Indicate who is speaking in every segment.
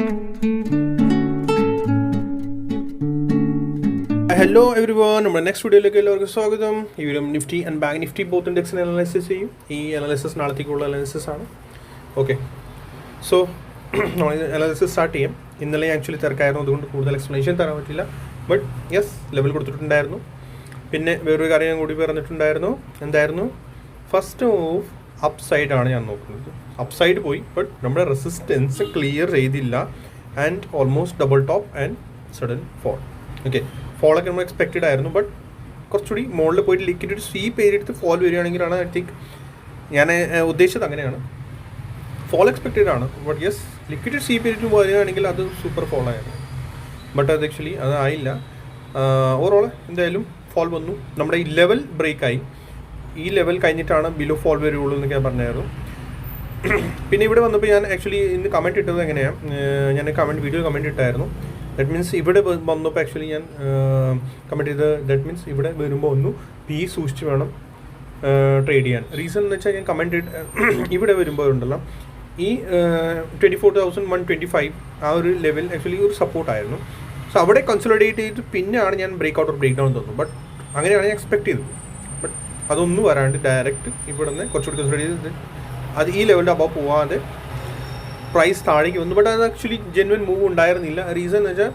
Speaker 1: Hello everyone നമ്മുടെ next വീഡിയോയിലേക്ക് എല്ലാവർക്കും സ്വാഗതം. ഈ video Nifty and bank Nifty both ഇൻഡെക്സിനെ analysis ചെയ്യും. ഈ അനാലിസിസ് നാളത്തേക്കുള്ള അനാലിസിസ് ആണ്. ഓക്കെ സോ നമ്മൾ അനാലിസിസ് സ്റ്റാർട്ട് ചെയ്യാം. ഇന്നലെ ആക്ച്വലി തിരക്കായിരുന്നു അതുകൊണ്ട് കൂടുതൽ എക്സ്പ്ലനേഷൻ തരാൻ പറ്റില്ല. ബട്ട് യെസ് ലെവൽ കൊടുത്തിട്ടുണ്ടായിരുന്നു. പിന്നെ വേറൊരു കാര്യം കൂടി പറഞ്ഞിട്ടുണ്ടായിരുന്നു. എന്തായിരുന്നു? ഫസ്റ്റ് മൂവ് അപ്പ് സൈഡാണ് ഞാൻ നോക്കുന്നത്. അപ്പ് സൈഡ് പോയി ബട്ട് നമ്മുടെ റെസിസ്റ്റൻസ് ക്ലിയർ ചെയ്തില്ല. And almost double top and sudden fall okay ഫോളൊക്കെ നമ്മൾ എക്സ്പെക്റ്റഡ് ആയിരുന്നു ബട്ട് കുറച്ചുകൂടി മുകളിൽ പോയിട്ട് ലിക്വിഡ് ഒരു സ്വീപ്പ് ഏരിയെടുത്ത് ഫോൾ വരികയാണെങ്കിലാണ് ഐ തിങ്ക് ഞാൻ ഉദ്ദേശിച്ചത് അങ്ങനെയാണ്. ഫോൾ എക്സ്പെക്റ്റഡ് ആണ് ബട്ട് യെസ് ലിക്വിഡ് സ്വീപ്പ് ഏരിയറ്റ് വരികയാണെങ്കിൽ അത് സൂപ്പർ ഫോൾ ആയിരുന്നു. ബട്ട് അത് ആക്ച്വലി അത് ആയില്ല. ഓവറോൾ എന്തായാലും ഫോൾ വന്നു. നമ്മുടെ ഈ ലെവൽ ബ്രേക്ക് ആയി. ഈ ലെവൽ കഴിഞ്ഞിട്ടാണ് ബിലോ ഫോൾ വരുള്ളൂ എന്നൊക്കെ ഞാൻ പറഞ്ഞായിരുന്നു. പിന്നെ ഇവിടെ വന്നപ്പോൾ ഞാൻ ആക്ച്വലി ഇന്ന് കമന്റ് ഇട്ടത് എങ്ങനെയാണ് ഞാൻ കമന്റ് വീഡിയോ കമന്റ് ഇട്ടായിരുന്നു. ദറ്റ് മീൻസ് ഇവിടെ വന്നപ്പോൾ ആക്ച്വലി ഞാൻ കമന്റ് ചെയ്ത് ദറ്റ് മീൻസ് ഇവിടെ വരുമ്പോൾ ഒന്ന് പി സൂക്ഷിച്ച് വേണം ട്രേഡ് ചെയ്യാൻ. റീസൺ എന്ന് വെച്ചാൽ ഞാൻ കമന്റ് ഇവിടെ വരുമ്പോൾ ഉണ്ടല്ലോ. ഈ twenty four thousand one twenty five ആ ഒരു ലെവൽ ആക്ച്വലി ഒരു സപ്പോർട്ടായിരുന്നു സോ അവിടെ കൺസോളിഡേറ്റ് ചെയ്തിട്ട് പിന്നെയാണ് ഞാൻ ബ്രേക്ക് ഔട്ട് ബ്രേക്ക് ഡൗൺ തോന്നുന്നു ബട്ട് അങ്ങനെയാണ് ഞാൻ എക്സ്പെക്ട് ചെയ്തത്. അതൊന്നും വരാണ്ട് ഡയറക്റ്റ് ഇവിടെ നിന്ന് കുറച്ചുകൂടി ചെയ്ത് അത് ഈ ലെവലിന്റെ അബവ് പോവാതെ പ്രൈസ് താഴേക്ക് വന്നു. ബട്ട് അത് ആക്ച്വലി ജെന്വൻ മൂവ് ഉണ്ടായിരുന്നില്ല. റീസൺ എന്ന് വെച്ചാൽ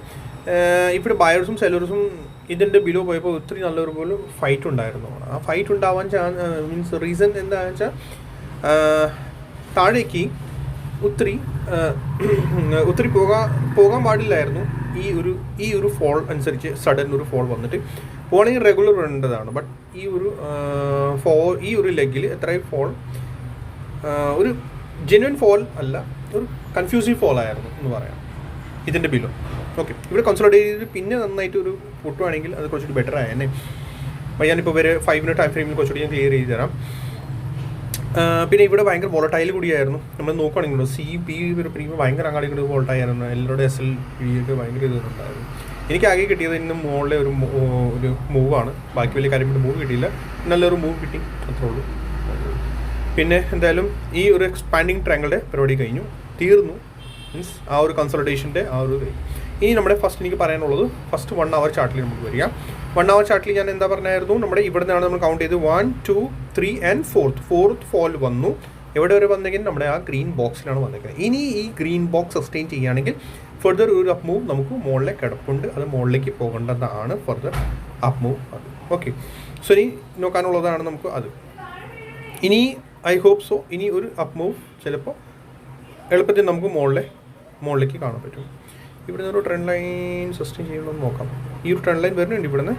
Speaker 1: ഇവിടെ ബയേഴ്സും സെല്ലേഴ്സും ഇതിന്റെ ബിലോ പോയപ്പോൾ ഒത്തിരി നല്ലൊരു പോലെ ഫൈറ്റ് ഉണ്ടായിരുന്നു. ആ ഫൈറ്റ് ഉണ്ടാവാൻ ചാൻസ് മീൻസ് റീസൺ എന്താണെന്ന് വെച്ചാൽ താഴേക്ക് ഒത്തിരി ഒത്തിരി പോകാൻ പോകാൻ പാടില്ലായിരുന്നു. ഈ ഒരു ഈ ഒരു ഫോൾ അനുസരിച്ച് സഡൻ ഒരു ഫോൾ വന്നിട്ട് പോളിങ് റെഗുലർ വരേണ്ടതാണ്. ബട്ട് ഈ ഒരു ഫോ ഈ ഒരു ലെഗിൽ എത്രയും ഫോൾ ഒരു ജെന്വൻ ഫോൾ അല്ല ഒരു കൺഫ്യൂസിങ് ഫോൾ ആയിരുന്നു എന്ന് പറയാം. ഇതിന്റെ ബിലോ ഓക്കെ ഇവിടെ കൺസോളിഡേറ്റ് ചെയ്ത് പിന്നെ നന്നായിട്ട് ഒരു പൊട്ടുവാണെങ്കിൽ അത് കുറച്ചുകൂടി ബെറ്റർ ആയേനെ. അപ്പോൾ ഞാനിപ്പോൾ വരെ ഫൈവ് മിനിറ്റ് ടൈം ഫ്രെയിമിൽ കുറച്ചുകൂടി ഞാൻ ക്ലിയർ ചെയ്ത് തരാം പിന്നെ ഇവിടെ ഭയങ്കര വോളട്ടൈൽ കൂടിയായിരുന്നു. നമ്മൾ നോക്കുകയാണെങ്കിൽ സി പി ഒരു പ്രീമിയം ഭയങ്കര അങ്ങാടി കൂടി വോളട്ടായിരുന്നു എല്ലാവരുടെ എസ് എൽ പി ഒക്കെ ഭയങ്കര ഇതുണ്ടായിരുന്നു എനിക്ക് ആകെ കിട്ടിയത് ഇന്ന് മുകളിലെ ഒരു ഒരു മൂവാണ് ബാക്കി വലിയ കാര്യമായിട്ട് മൂവ് കിട്ടിയില്ല. നല്ലൊരു മൂവ് കിട്ടി അത്രേ ഉള്ളൂ. പിന്നെ എന്തായാലും ഈ ഒരു എക്സ്പാൻഡിങ് ട്രാങ്കിളുടെ പരിപാടി കഴിഞ്ഞു. തീർന്നു. മീൻസ് ആ ഒരു കൺസൾട്ടേഷന്റെ ആ ഒരു കഴിഞ്ഞു ഇനി നമ്മുടെ ഫസ്റ്റ് എനിക്ക് പറയാനുള്ളത് ഫസ്റ്റ് വൺ അവർ ചാർട്ടിൽ നമുക്ക് വരിക. വൺ അവർ ചാർട്ടിൽ ഞാൻ എന്താ പറഞ്ഞായിരുന്നു? നമ്മുടെ ഇവിടെ നിന്നാണ് നമ്മൾ കൗണ്ട് ചെയ്ത് one two three and fourth fourth fall വന്നു. എവിടെ വരെ വന്നെങ്കിൽ നമ്മുടെ ആ ഗ്രീൻ ബോക്സിലാണ് വന്നേക്കുന്നത് ഇനി ഈ ഗ്രീൻ ബോക്സ് സസ്റ്റെയിൻ ചെയ്യുകയാണെങ്കിൽ ഫർദർ ഒരു അപ്പ് മൂവ് നമുക്ക് മുകളിലെ കിടപ്പുണ്ട്. അത് മുകളിലേക്ക് പോകേണ്ടതാണ്. ഫർദർ അപ്പ് മൂവ് അത്. ഓക്കെ സോ ഇനി നോക്കാനുള്ളതാണ് നമുക്ക് അത്. ഇനി ഐ ഹോപ്പ് സോ ഇനി ഒരു അപ്പ് മൂവ് ചിലപ്പോൾ എളുപ്പത്തിൽ നമുക്ക് മുകളിലെ മുകളിലേക്ക് കാണാൻ പറ്റും. ഇവിടുന്ന് ഒരു ട്രെൻഡ് ലൈൻ സസ്റ്റെയിൻ ചെയ്യണമെന്ന് നോക്കാം. ഈ ഒരു ട്രെൻഡ് ലൈൻ വരുന്നുണ്ട് ഇവിടുന്ന്.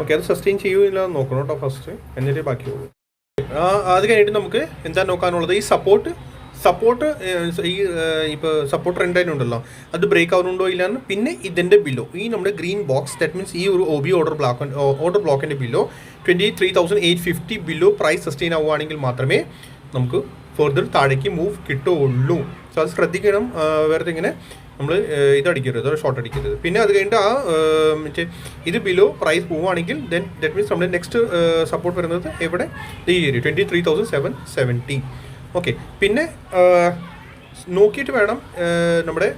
Speaker 1: ഓക്കെ അത് സസ്റ്റെയിൻ ചെയ്യുമില്ല എന്ന് നോക്കണം കേട്ടോ ഫസ്റ്റ് എന്നിട്ട് ബാക്കിയുള്ളൂ. അത് കഴിഞ്ഞിട്ട് നമുക്ക് എന്താ നോക്കാനുള്ളത്? ഈ സപ്പോർട്ട് സപ്പോർട്ട് ഈ ഇപ്പോൾ സപ്പോർട്ട് ട്രെൻഡ് ലൈൻ ഉണ്ടല്ലോ. അത് ബ്രേക്ക് ആവുന്നുണ്ടോ ഇല്ലാന്ന്? പിന്നെ ഇതിന്റെ ബിലോ ഈ നമ്മുടെ ഗ്രീൻ ബോക്സ് ദാറ്റ് മീൻസ് ഈ ഒരു O B order block order ബ്ലോക്കിന്റെ below twenty three thousand eight fifty below price sustain ആവുകയാണെങ്കിൽ മാത്രമേ നമുക്ക് ഫെർദർ താഴേക്ക് മൂവ് കിട്ടുള്ളൂ സോ അത് ശ്രദ്ധിക്കണം. വേറെ ഇങ്ങനെ നമ്മൾ ഇതടിക്കരുത് ഷോർട്ട് അടിക്കരുത് പിന്നെ അത് കഴിഞ്ഞിട്ട് ആ ഇത് ബിലോ പ്രൈസ് പോവുകയാണെങ്കിൽ ദെൻ ദറ്റ് മീൻസ് നമ്മുടെ നെക്സ്റ്റ് സപ്പോർട്ട് വരുന്നത് എവിടെ? ഈ area twenty three thousand seven seventy okay പിന്നെ നോക്കിയിട്ട് വേണം നമ്മുടെ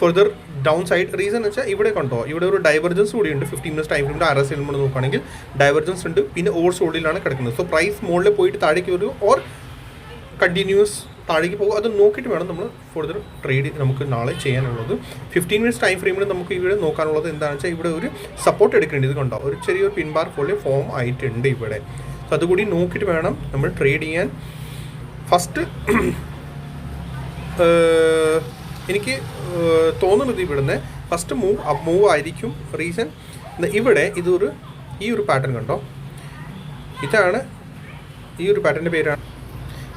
Speaker 1: ഫർദർ ഡൗൺ സൈഡ് റീസൺ എന്ന് വെച്ചാൽ ഇവിടെ കണ്ടോ? ഇവിടെ ഒരു ഡൈവർജൻസ് കൂടി ഉണ്ട്. ഫിഫ്റ്റീൻ മിനിറ്റ് ടൈം ഫ്രെയിമിൽ ആർ എസ് നോക്കുകയാണെങ്കിൽ ഡൈവർജൻസ് ഉണ്ട്. പിന്നെ ഓവർ സോൾഡിലാണ് കിടക്കുന്നത്. സോ പ്രൈസ് മുകളിൽ പോയിട്ട് താഴേക്ക് വരും ഓർ കണ്ടിന്യൂസ് താഴേക്ക് പോകും. അത് നോക്കിയിട്ട് വേണം നമ്മൾ ഫർദർ ട്രേഡ് നമുക്ക് നാളെ ചെയ്യാനുള്ളത്. ഫിഫ്റ്റീൻ മിനിറ്റ്സ് ടൈം ഫ്രെയിമിൽ നമുക്ക് ഇവിടെ നോക്കാനുള്ളത് എന്താണെന്ന് വെച്ചാൽ ഇവിടെ ഒരു സപ്പോർട്ട് എടുക്കേണ്ടത് കണ്ടോ? ഒരു ചെറിയൊരു പിൻബാർ പോലെ ഫോം ആയിട്ടുണ്ട് ഇവിടെ. സോ അതുകൂടി നോക്കിയിട്ട് വേണം നമ്മൾ ട്രേഡ് ചെയ്യാൻ. ഫസ്റ്റ് എനിക്ക് തോന്നുന്നത് ഇവിടുന്ന് ഫസ്റ്റ് മൂവ് അപ്പ് മൂവ് ആയിരിക്കും റീസൺ ഇവിടെ ഇതൊരു ഈ ഒരു പാറ്റേൺ കണ്ടോ? ഇതാണ് ഈ ഒരു പാറ്റേണിന്റെ പേരാണ്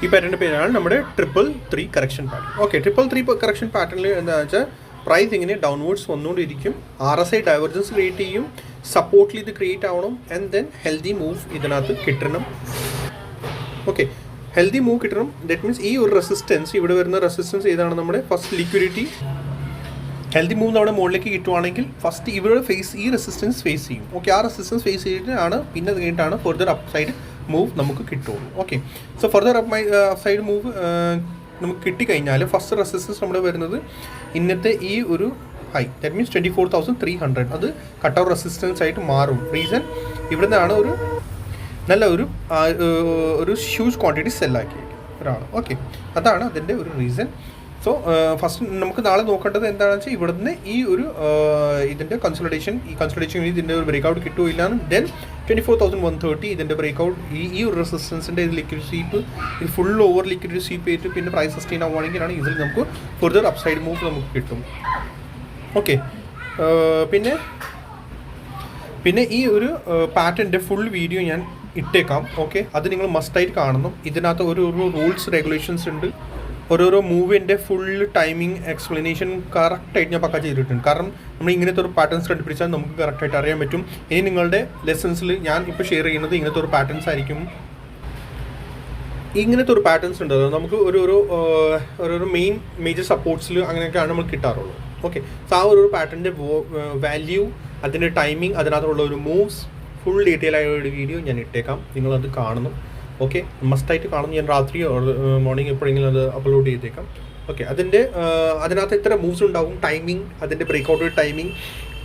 Speaker 1: ഈ പാറ്റേണിന്റെ പേരാണ് നമ്മുടെ triple three correction pattern okay triple three correction പാറ്റേണിൽ എന്താണെന്ന് വെച്ചാൽ പ്രൈസ് ഇങ്ങനെ ഡൗൺവേർഡ്സ് വന്നുകൊണ്ടിരിക്കും R S I divergence create ചെയ്യും സപ്പോർട്ടിൽ ഇത് ക്രിയേറ്റ് ആവണം. ആൻഡ് ദെൻ ഹെൽത്തി മൂവ് ഇതിനകത്ത് കിട്ടണം. ഓക്കെ ഹെൽത്തി മൂവ് കിട്ടണം. ദറ്റ് മീൻസ് ഈ ഒരു റെസിസ്റ്റൻസ് ഇവിടെ വരുന്ന റെസിസ്റ്റൻസ് ഏതാണ് നമ്മുടെ? ഫസ്റ്റ് ലിക്വിഡിറ്റി ഹെൽത്തി മൂവ് നമ്മുടെ മുകളിലേക്ക് കിട്ടുവാണെങ്കിൽ ഫസ്റ്റ് ഇവിടെ ഫേസ് ഈ റെസിസ്റ്റൻസ് ഫേസ് ചെയ്യും. ഓക്കെ ആ റെസിസ്റ്റൻസ് ഫേസ് ചെയ്തിട്ടാണ് പിന്നെ അത് കഴിഞ്ഞിട്ടാണ് ഫെർദർ അപ്സൈഡ് സൈഡ് മൂവ് നമുക്ക് കിട്ടുള്ളൂ. Okay so further up my upside move നമുക്ക് കിട്ടിക്കഴിഞ്ഞാൽ ഫസ്റ്റ് റെസിസ്റ്റൻസ് നമ്മൾ വരുന്നത് ഇന്നത്തെ ഈ ഒരു high that means twenty four thousand three hundred അത് കട്ട് ഔട്ട് റെസിസ്റ്റൻസ് ആയിട്ട് മാറും. റീസൺ ഇവിടെ നിന്നാണ് ഒരു നല്ല ഒരു ഒരു ഹ്യൂജ് ക്വാണ്ടിറ്റി സെല്ലാക്കി ഒരാൾ ഓക്കെ അതാണ് അതിന്റെ ഒരു റീസൺ സോ ഫസ്റ്റ് നമുക്ക് നാളെ നോക്കേണ്ടത് എന്താണെന്ന് വെച്ചാൽ ഇവിടുന്ന് ഈ ഒരു ഇതിന്റെ കൺസൾട്ടേഷൻ ഈ കൺസൾട്ടേഷൻ ഇതിന്റെ ഒരു break out കിട്ടുമില്ല then twenty four thousand one thirty ഇതിന്റെ ബ്രേക്ക് ഔട്ട് ഈ ഈ ഒരു റെസിസ്റ്റൻസിന്റെ ഇത് ലിക്വിഡ് സ്വീപ്പ് ഇത് ഫുൾ ഓവർ ലിക്വിഡ് സ്വീപ്പ് ചെയ്തിട്ട് പിന്നെ പ്രൈസ് സസ്റ്റെയിൻ ആവുകയാണെങ്കിലാണ് ഇതിൽ നമുക്ക് ഫുർദർ അപ്സൈഡ് മൂവ് നമുക്ക് കിട്ടും. ഓക്കെ പിന്നെ പിന്നെ ഈ ഒരു പാറ്റേണിന്റെ ഫുൾ വീഡിയോ ഞാൻ ഇട്ടേക്കാം. ഓക്കെ അത് നിങ്ങൾ മസ്റ്റായിട്ട് കാണണം. ഇതിനകത്ത് ഒരു റൂൾസ് റെഗുലേഷൻസ് ഉണ്ട്. ഓരോരോ മൂവിന്റെ ഫുൾ ടൈമിംഗ് എക്സ്പ്ലനേഷൻ കറക്റ്റായിട്ട് ഞാൻ പക്ക ചെയ്തിട്ടുണ്ട്. കാരണം നമ്മൾ ഇങ്ങനത്തെ ഒരു പാറ്റേൺസ് കണ്ടുപിടിച്ചാൽ നമുക്ക് കറക്റ്റായിട്ട് അറിയാൻ പറ്റും. ഇനി നിങ്ങളുടെ ലെസൺസിൽ ഞാൻ ഇപ്പോൾ ഷെയർ ചെയ്യുന്നത് ഇങ്ങനത്തെ ഒരു പാറ്റേൺസ് ആയിരിക്കും. ഇങ്ങനത്തെ ഒരു പാറ്റേൺസ് ഉണ്ട്. നമുക്ക് ഒരു ഒരു ഓരോരോ മെയിൻ മേജർ സപ്പോർട്ട്സിൽ അങ്ങനെയൊക്കെയാണ് നമ്മൾ കിട്ടാറുള്ളൂ ഓക്കെ സോ ആ ഒരു പാറ്റേണിന്റെ വാല്യൂ അതിന്റെ ടൈമിംഗ് അതിനകത്തുള്ള ഒരു മൂവ്സ് ഫുൾ ഡീറ്റെയിൽ ആയ ഒരു വീഡിയോ ഞാൻ ഇട്ടേക്കാം. നിങ്ങളത് കാണണം ഓക്കെ മസ്റ്റായിട്ട് കാണും ഞാൻ രാത്രി മോർണിംഗ് എപ്പോഴെങ്കിലും അത് അപ്ലോഡ് ചെയ്തേക്കാം. ഓക്കെ അതിന്റെ അതിനകത്ത് എത്ര മൂവ്സ് ഉണ്ടാവും? ടൈമിംഗ് അതിന്റെ ബ്രേക്ക്ഔട്ട് ടൈമിംഗ്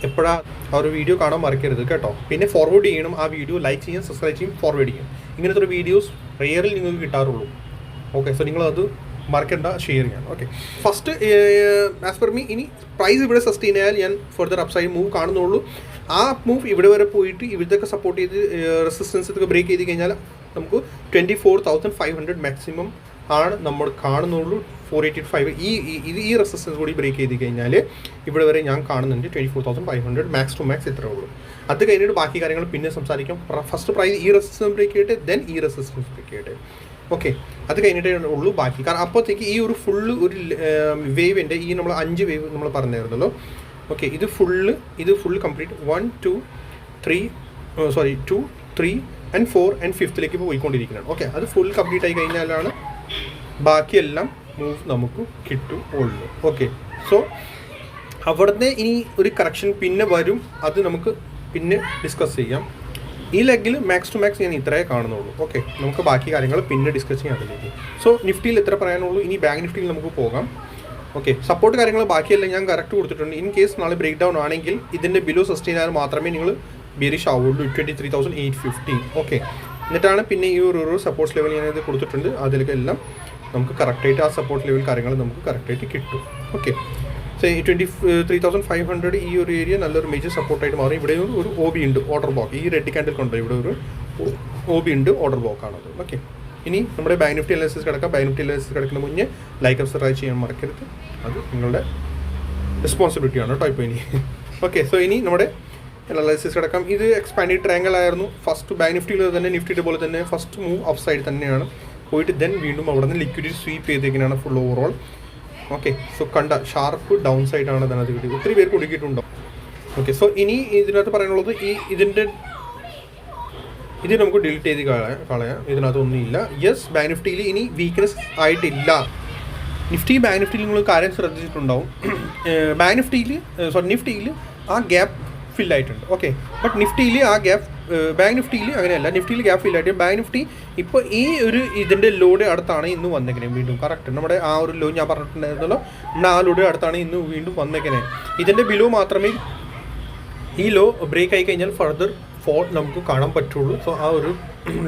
Speaker 1: എപ്പോഴാണ് ആ ഒരു വീഡിയോ കാണാൻ മറക്കരുത് കേട്ടോ. പിന്നെ ഫോർവേഡ് ചെയ്യണം. ആ വീഡിയോ ലൈക്ക് ചെയ്യും സബ്സ്ക്രൈബ് ചെയ്യും ഫോർവേഡ് ചെയ്യും. ഇങ്ങനത്തെ ഒരു വീഡിയോസ് റെയറിൽ നിങ്ങൾക്ക് കിട്ടാറുള്ളൂ. ഓക്കെ സോ നിങ്ങളത് മറക്കണ്ട ഷെയർ ചെയ്യാൻ okay first as per me ഇനി പ്രൈസ് ഇവിടെ സസ്റ്റെയിൻ ആയാൽ ഞാൻ ഫർദർ അപ്സൈഡ് മൂവ് കാണുന്നുള്ളൂ. ആ മൂവ് ഇവിടെ വരെ പോയിട്ട് ഇവിടത്തൊക്കെ സപ്പോർട്ട് ചെയ്ത് റെസിസ്റ്റൻസ് ബ്രേക്ക് ചെയ്ത് കഴിഞ്ഞാൽ നമുക്ക് twenty four thousand five hundred maximum ആണ് നമ്മൾ കാണുന്നുള്ളൂ. ഫോർ എയ്റ്റി ഫൈവ് ഈ ഇത് ഈ റെസിസ്റ്റൻസ് കൂടി ബ്രേക്ക് ചെയ്ത് കഴിഞ്ഞാൽ ഇവിടെ വരെ ഞാൻ കാണുന്നുണ്ട് twenty four thousand five hundred max to max ഇത്രേ ഉള്ളൂ. അത് കഴിഞ്ഞിട്ട് ബാക്കി കാര്യങ്ങൾ പിന്നെ സംസാരിക്കാം. ഫസ്റ്റ് പ്രൈസ് ഈ റെസിസ്റ്റൻസ് ബ്രേക്ക് ചെയ്തിട്ട് ദെൻ ഈ റെസിസ്റ്റൻസ് ബ്രേക്ക് ചെയ്തിട്ട് ഓക്കെ അത് കഴിഞ്ഞിട്ടേ ഉള്ളൂ ബാക്കി. കാരണം അപ്പോഴത്തേക്ക് ഈ ഒരു ഫുള്ള് ഒരു വേവിന്റെ ഈ നമ്മൾ അഞ്ച് വേവ് നമ്മൾ പറഞ്ഞായിരുന്നല്ലോ. ഓക്കെ ഇത് ഫുള്ള് ഇത് full complete one two three sorry two three and four and ഫിഫ്ത്തിലേക്ക് ഇപ്പോൾ പോയിക്കൊണ്ടിരിക്കുകയാണ് ഓക്കെ അത് ഫുൾ കംപ്ലീറ്റ് ആയി കഴിഞ്ഞാലാണ് ബാക്കിയെല്ലാം മൂവ് നമുക്ക് കിട്ടും ഉള്ളൂ. ഓക്കെ സോ അവിടുന്ന് ഇനി ഒരു കറക്ഷൻ പിന്നെ വരും. അത് നമുക്ക് പിന്നെ ഡിസ്കസ് ചെയ്യാം. ഈ ലെഗിൽ മാക്സ് ടു മാക്സ് ഞാൻ ഇത്രയേ കാണുന്നുള്ളൂ. ഓക്കെ നമുക്ക് ബാക്കി കാര്യങ്ങൾ പിന്നെ ഡിസ്കസ് ചെയ്യാൻ അതിലേക്ക്. സോ നിഫ്റ്റിയിൽ എത്ര പറയാനുള്ളൂ. ഇനി ബാങ്ക് നിഫ്റ്റിയിൽ നമുക്ക് പോകാം. ഓക്കെ സപ്പോർട്ട് കാര്യങ്ങൾ ബാക്കിയെല്ലാം ഞാൻ കറക്റ്റ് കൊടുത്തിട്ടുണ്ട്. ഇൻ കേസ് നാളെ ബ്രേക്ക് ഡൗൺ ആണെങ്കിൽ ഇതിന്റെ ബിലോ സസ്റ്റെയിൻ മാത്രമേ നിങ്ങൾ ബിയറിഷ് ആവുള്ളൂ. Twenty three thousand eight fifty okay എന്നിട്ടാണ് പിന്നെ ഈ ഒരു സപ്പോർട്ട്സ് സപ്പോർട്ട് ലെവൽ ഇത് കൊടുത്തിട്ടുണ്ട്. അതിലേക്ക് എല്ലാം നമുക്ക് കറക്റ്റായിട്ട് ആ സപ്പോർട്ട് ലെവൽ കാര്യങ്ങൾ നമുക്ക് കറക്റ്റായിട്ട് കിട്ടും. ഓക്കെ സോ ഈ twenty three thousand five hundred ഈ ഒരു ഏരിയ നല്ലൊരു മേജർ സപ്പോർട്ടായിട്ട് മാറി. ഇവിടെ ഒരു ഒ ബി ഉണ്ട് ഓർഡർ ബ്ലോക്ക് ഈ റെഡ് ക്യാൻഡിൽ കൊണ്ട്? ഇവിടെ ഒരു ഒ ബി ഉണ്ട് ഓർഡർ ബ്ലോക്ക് ആണത്. ഓക്കെ ഇനി നമ്മുടെ ബാങ്ക് നിഫ്റ്റി അനാലിസിസ് കിടക്കാം. ബാങ്ക് നിഫ്റ്റി അനാലിസിസ് കിടക്കുന്ന മുന്നേ ലൈക്ക് സബ്സ്ക്രൈബ് ചെയ്യാൻ മറക്കരുത്. അത് നിങ്ങളുടെ റെസ്പോൺസിബിലിറ്റിയാണ് കേട്ടോ ഇപ്പോൾ ഇനി. ഓക്കെ സോ ഇനി നമ്മുടെ അനാലിസിസ് കിടക്കാം. ഇത് എക്സ്പാൻഡ് ട്രയാങ്കിൾ ആയിരുന്നു. ഫസ്റ്റ് ബാങ്ക് നിഫ്റ്റിയിൽ തന്നെ നിഫ്റ്റിയുടെ പോലെ തന്നെ ഫസ്റ്റ് മൂവ് അപ്പ് സൈഡ് തന്നെയാണ്. പോയിട്ട് ദെൻ വീണ്ടും അവിടെ നിന്ന് ലിക്വിഡിറ്റി സ്വീപ്പ് ചെയ്തേക്കാണ് ഫുൾ ഓവറോൾ ഓക്കെ സോ കണ്ട ഷാർപ്പ് ഡൗൺ സൈഡ് ആണ് അതിനകത്ത് കിട്ടിയത്. ഒത്തിരി പേർ കുടുക്കിയിട്ടുണ്ടോ ഓക്കെ സോ ഇനി ഇതിനകത്ത് പറയാനുള്ളത് ഈ ഇതിന്റെ ഇത് നമുക്ക് ഡിലീറ്റ് ചെയ്ത് കളയാം കളയാം. ഇതിനകത്ത് ഒന്നുമില്ല യെസ് ബാങ്ക് നിഫ്റ്റിയിൽ ഇനി വീക്ക്നെസ് ആയിട്ടില്ല. നിഫ്റ്റി ബാങ്ക് നിഫ്റ്റിയിൽ നിങ്ങൾ കാര്യം ശ്രദ്ധിച്ചിട്ടുണ്ടാവും. ബാങ്ക് നിഫ്റ്റിയിൽ സോറി നിഫ്റ്റിയിൽ ആ ഗ്യാപ്പ് ഫിൽ ആയിട്ടുണ്ട് ഓക്കെ ബട്ട് നിഫ്റ്റിയിൽ ആ ഗ്യാപ്പ് ബാങ്ക് നിഫ്റ്റിയിൽ അങ്ങനെയല്ല. നിഫ്റ്റിയിൽ ഗ്യാപ്പ് ഫിൽ ആയിട്ട് ബാങ്ക് നിഫ്റ്റി ഇപ്പോൾ ഈ ഒരു ഇതിന്റെ ലോഡ് അടുത്താണ് ഇന്ന് വന്നേക്കണേ വീണ്ടും. കറക്റ്റ് നമ്മുടെ ആ ഒരു ലോ ഞാൻ പറഞ്ഞിട്ടുണ്ടായിരുന്നല്ലോ. നമ്മുടെ ആ ലോഡ് അടുത്താണ് ഇന്ന് വീണ്ടും വന്നേക്കണേ. ഇതിന്റെ ബിലോ മാത്രമേ ഈ ലോ ബ്രേക്ക് ആയി കഴിഞ്ഞാൽ ഫർദർ ഫോൾ നമുക്ക് കാണാൻ പറ്റുള്ളൂ. സോ ആ ഒരു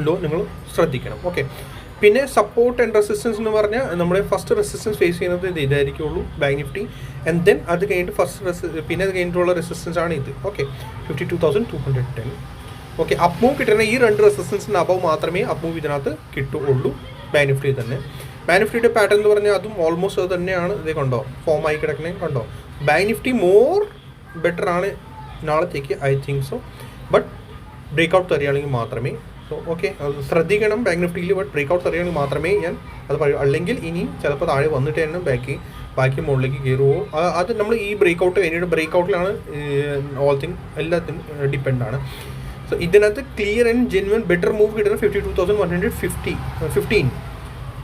Speaker 1: ലോ നിങ്ങൾ ശ്രദ്ധിക്കണം. ഓക്കെ പിന്നെ സപ്പോർട്ട് ആൻഡ് റെസിസ്റ്റൻസ് എന്ന് പറഞ്ഞാൽ നമ്മുടെ ഫസ്റ്റ് റെസിസ്റ്റൻസ് ഫേസ് ചെയ്യുന്നത് ഇത് ഇതായിരിക്കുള്ളൂ ബാങ്ക് നിഫ്റ്റി ആൻഡ് ദെൻ അത് കഴിഞ്ഞിട്ട് ഫസ്റ്റ് റെസി പിന്നെ അത് കഴിഞ്ഞിട്ടുള്ള റെസിസ്റ്റൻസ് ആണ് ഇത്. Okay fifty two thousand two hundred ten okay move കിട്ടുന്ന ഈ രണ്ട് റെസിസ്റ്റൻസിന് അബവ് മാത്രമേ മൂവ് ഇതിനകത്ത് കിട്ടുകയുള്ളൂ ബാങ്ക് നിഫ്റ്റി തന്നെ. ബാങ്ക് നിഫ്റ്റിയുടെ പാറ്റേൺ എന്ന് പറഞ്ഞാൽ അതും ഓൾമോസ്റ്റ് അത് തന്നെയാണ്. ഇതേ കണ്ടോ? ഫോം ആയി കിടക്കണേ കണ്ടോ? ബാങ്ക് നിഫ്റ്റി മോർ ബെറ്റർ ആണ് നാളത്തേക്ക് I think so but break out തരികയാണെങ്കിൽ മാത്രമേ സോ ഓക്കെ ശ്രദ്ധിക്കണം. ബാങ്ക് നിഫ്റ്റിയിൽ ബട്ട് ബ്രേക്ക് അറിയണമെങ്കിൽ മാത്രമേ ഞാൻ അത് അല്ലെങ്കിൽ ഇനി ചിലപ്പോൾ താഴെ വന്നിട്ട് തന്നെ ബാക്കി ബാക്കി മുകളിലേക്ക് കയറുമോ അത് നമ്മൾ ഈ ബ്രേക്ക് ഔട്ട് കഴിഞ്ഞിട്ട് ബ്രേക്ക് ഔട്ടിലാണ് ഓൾ തിങ് എല്ലാത്തിനും ഡിപ്പെൻഡ് ആണ്. സോ ഇതിനകത്ത് clear and genuine better move കിട്ടുന്നത് fifty two thousand one hundred fifty fifteen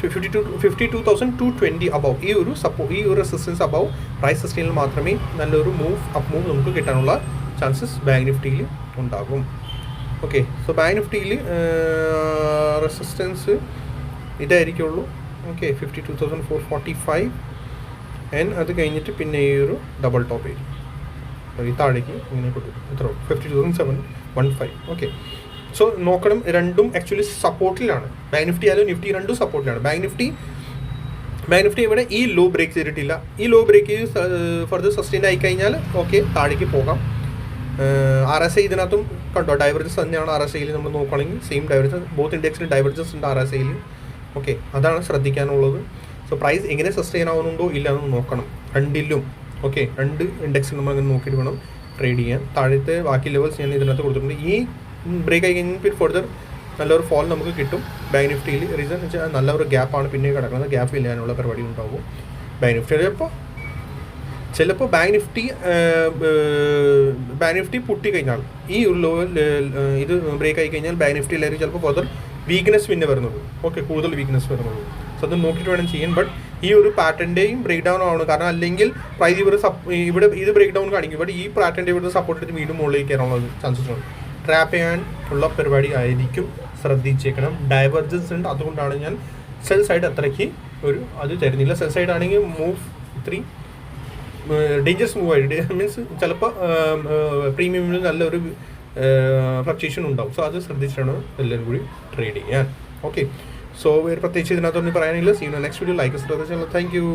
Speaker 1: fifty two fifty two thousand two twenty above ഈ ഒരു സപ്പോ ഈ ഒരു റെസിസ്റ്റൻസ് അബവ് പ്രൈസ് സസ്റ്റൈനിൽ മാത്രമേ നല്ലൊരു മൂവ് അപ്പ് മൂവ് നമുക്ക് കിട്ടാനുള്ള ചാൻസസ് ബാങ്ക് നിഫ്റ്റിയിൽ ഉണ്ടാകും. ഓക്കെ സോ ബാങ്ക് നിഫ്റ്റിയിൽ resistance ഇതായിരിക്കുള്ളൂ okay fifty two thousand four forty five and അത് കഴിഞ്ഞിട്ട് പിന്നെ ഈ ഒരു ഡബിൾ ടോപ്പ് ഏരിയ ഈ താഴേക്ക് ഇങ്ങനെ കൊടുക്കും. എത്ര fifty two thousand seven one five okay so നോക്കണം രണ്ടും ആക്ച്വലി സപ്പോർട്ടിലാണ് ബാങ്ക് നിഫ്റ്റി ആയാലും നിഫ്റ്റി രണ്ടും സപ്പോർട്ടിലാണ് ബാങ്ക് നിഫ്റ്റി ബാങ്ക് നിഫ്റ്റി ഇവിടെ ഈ ലോ ബ്രേക്ക് ചെയ്തിട്ടില്ല. ഈ ലോ ബ്രേക്ക് ഫർദർ സസ്റ്റെയിൻ ആയി കഴിഞ്ഞാൽ ഓക്കെ താഴേക്ക് പോകാം. ആർ എസ് ഐ ഇതിനകത്തും കണ്ടോ? ഡൈവർജൻസ് തന്നെയാണ് ആർ എസ് ഐയിൽ നമ്മൾ നോക്കുകയാണെങ്കിൽ സെയിം ഡൈവർജൻസ് ബോത്ത് ഇൻഡെക്സിൽ ഡൈവർജൻസ് ഉണ്ട് ആർ എസ് ഐയിൽ ഓക്കെ അതാണ് ശ്രദ്ധിക്കാനുള്ളത്. സോ പ്രൈസ് എങ്ങനെ സസ്റ്റെയിൻ ആവുന്നുണ്ടോ ഇല്ല എന്ന് നോക്കണം. രണ്ടിലും ഓക്കെ രണ്ട് ഇൻഡെക്സിൽ നമ്മൾ അങ്ങനെ നോക്കിയിട്ട് വേണം ട്രേഡ് ചെയ്യാൻ. താഴത്തെ ബാക്കി ലെവൽസ് ഞാൻ ഇതിനകത്ത് കൊടുത്തിട്ടുണ്ട്. ഈ ബ്രേക്ക് ആയി കഴിഞ്ഞാൽ പിന്നെ ഫർദർ നല്ലൊരു ഫോൾ നമുക്ക് കിട്ടും. ബാങ്ക് നിഫ്റ്റിയിൽ റീസൺ വെച്ചാൽ നല്ലൊരു ഗ്യാപ്പാണ് പിന്നെ കിടക്കുന്നത്. ഗ്യാപ്പ് ഇല്ലാനുള്ള പരിപാടി ഉണ്ടാവും. ബാങ്ക് നിഫ്റ്റിയിൽ ചിലപ്പോൾ ചിലപ്പോൾ ബാങ്ക് നിഫ്റ്റി ബാങ്ക് നിഫ്റ്റി പൊട്ടി കഴിഞ്ഞാൽ ഈ ഒരു ലോ ഇത് ബ്രേക്ക് ആയി കഴിഞ്ഞാൽ ബാങ്ക് നിഫ്റ്റി നിഫ്റ്റിയിലായിരിക്കും ചിലപ്പോൾ ഫർദർ വീക്ക്നെസ് പിന്നെ വരുന്നത്. ഓക്കെ കൂടുതൽ വീക്ക്നെസ് വരുന്നത്. സോ അത് നോക്കിയിട്ട് വേണം ചെയ്യാൻ. ബട്ട് ഈ ഒരു പാറ്റേന്റെയും ബ്രേക്ക് ഡൗൺ ആവണം കാരണം അല്ലെങ്കിൽ പ്രൈസ് ഇവിടെ ഇവിടെ ഇത് ബ്രേക്ക് ഡൗൺ കാണിക്കും. ബട്ട് ഈ പാറ്റേന്റെ ഇവിടെ സപ്പോർട്ട് എടുത്ത് വീണ്ടും മുകളിലേക്ക് കയറാനുള്ള ചാൻസസ് ഉണ്ട്. ട്രാപ്പ് ചെയ്യാൻ ഉള്ള പരിപാടി ആയിരിക്കും. ശ്രദ്ധിച്ചേക്കണം. ഡൈവർജൻസ് ഉണ്ട്. അതുകൊണ്ടാണ് ഞാൻ സെൽ സൈഡ് അത്രയ്ക്ക് ഒരു അത് തരുന്നില്ല. സെൽ സൈഡ് ആണെങ്കിൽ മൂവ് ഇത്രയും ഡേഞ്ചറസ് മൂവ് ആയിട്ട് മീൻസ് ചിലപ്പോൾ പ്രീമിയമിൽ നല്ലൊരു ഫ്ലക്ച്വേഷൻ ഉണ്ടാവും. സോ അത് ശ്രദ്ധിച്ചാണ് എല്ലാവരും കൂടി ട്രേഡ് ചെയ്യാൻ. ഓക്കെ സോ വേറെ പ്രത്യേകിച്ച് ഇതിനകത്തൊന്നും പറയാനില്ല. സീനോ നെക്സ്റ്റ് വീഡിയോ ലൈക്ക് ശ്രദ്ധിച്ചാൽ താങ്ക് യു